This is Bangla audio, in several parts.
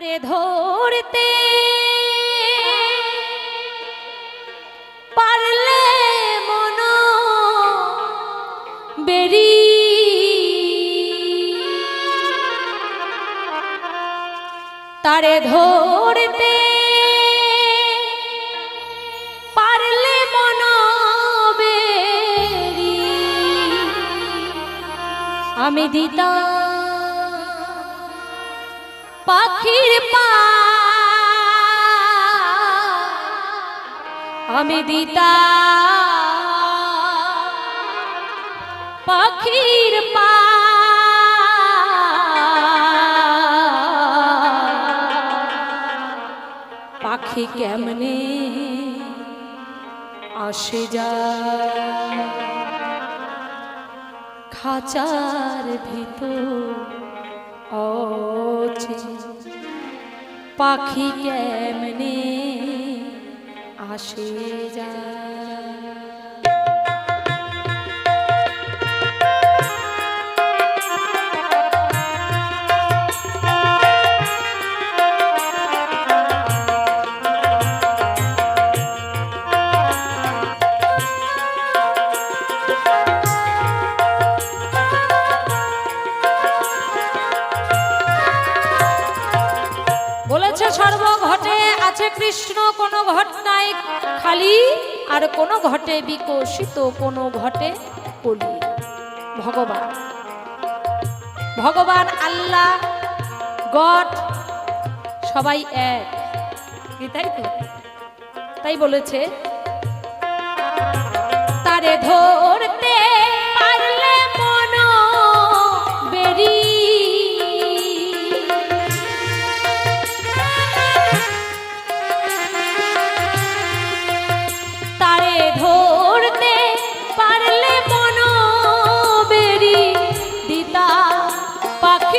তারে ধরতে। পারলে মন বেরি তারে ধরতে। পারলে মন বেরি আমি দিতাম পাখির আমি দিতা পাখির পাখি কেমনে আসে যা খাঁচার ভিতর অচে পাখি কেমনে আসে যায়? আর কোনো ঘটে বিকশিত, কোনো ঘটে কলি ভগবান। ভগবান, আল্লাহ, গড, সবাই এক। তাই তো? তাই বলেছে, তারে ধরতে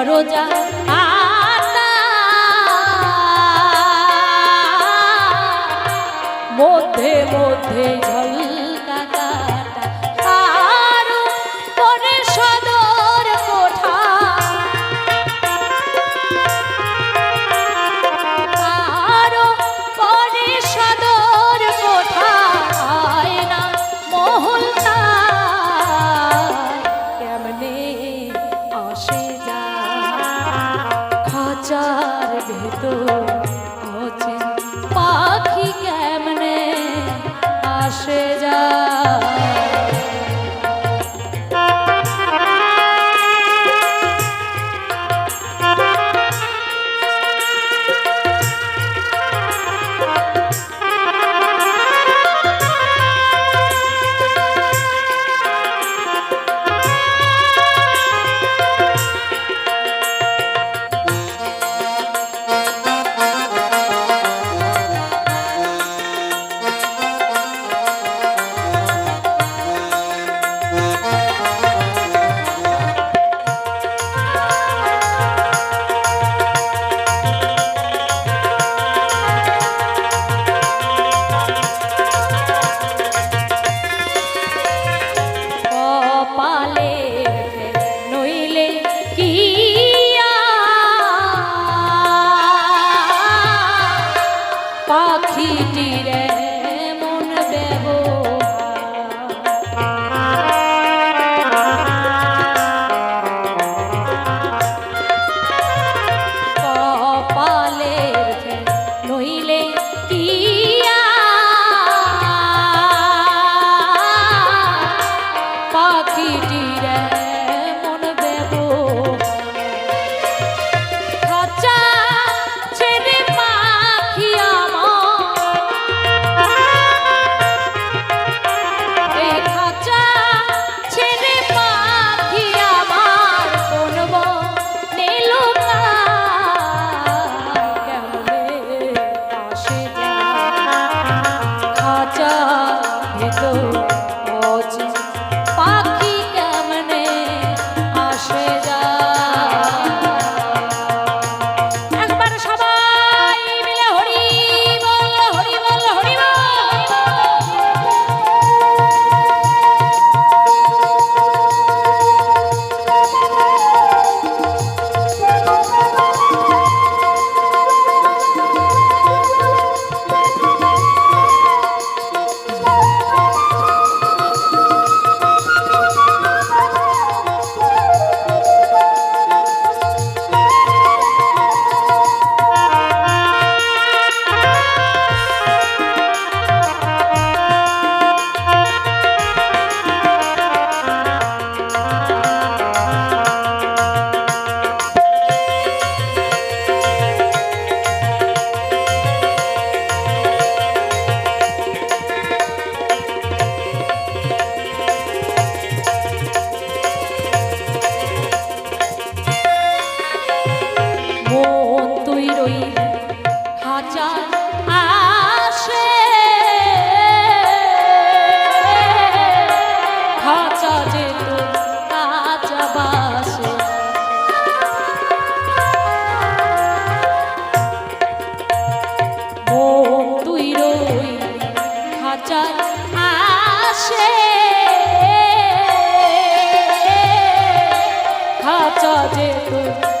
দরজা মধ্যে মধ্যে খাঁচার যেত